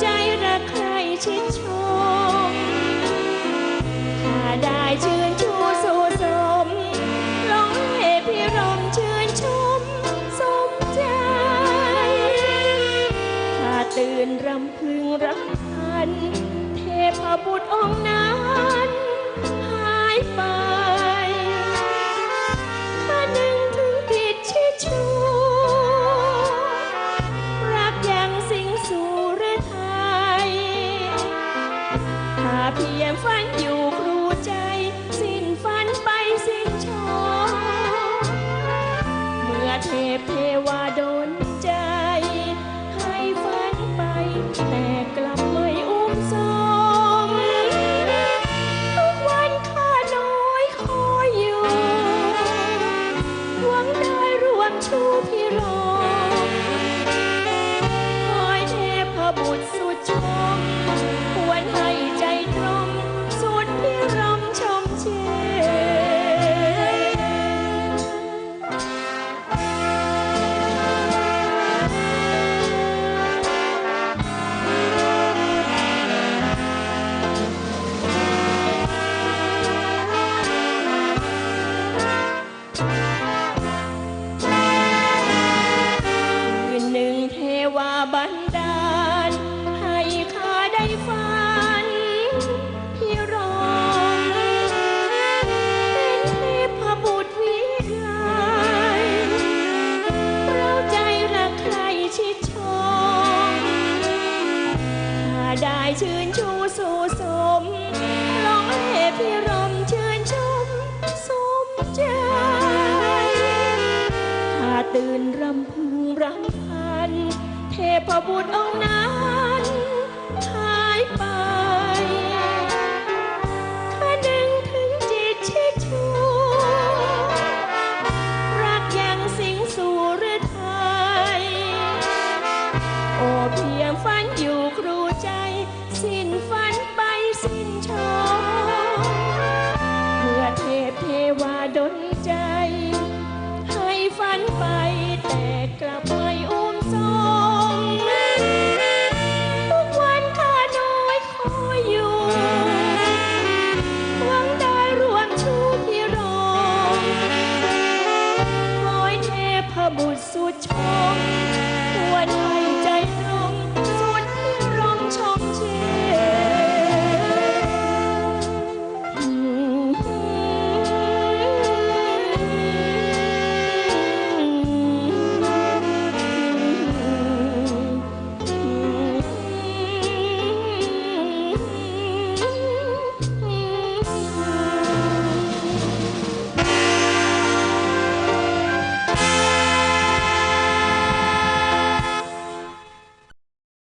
ใจระใครชิดชมถ้าได้ชื่นชูสู่สมร้องเห้พี่รมชื่นชมสมใจ ถ้าตื่นรำพึงรำพัน เทพบุตรองค์นั้น เพียงฝันอยู่ครูใจ สิ้นฝันไปสิ้นชอเมื่อเทพเทวาโด ได้ชื่นชูสู่สม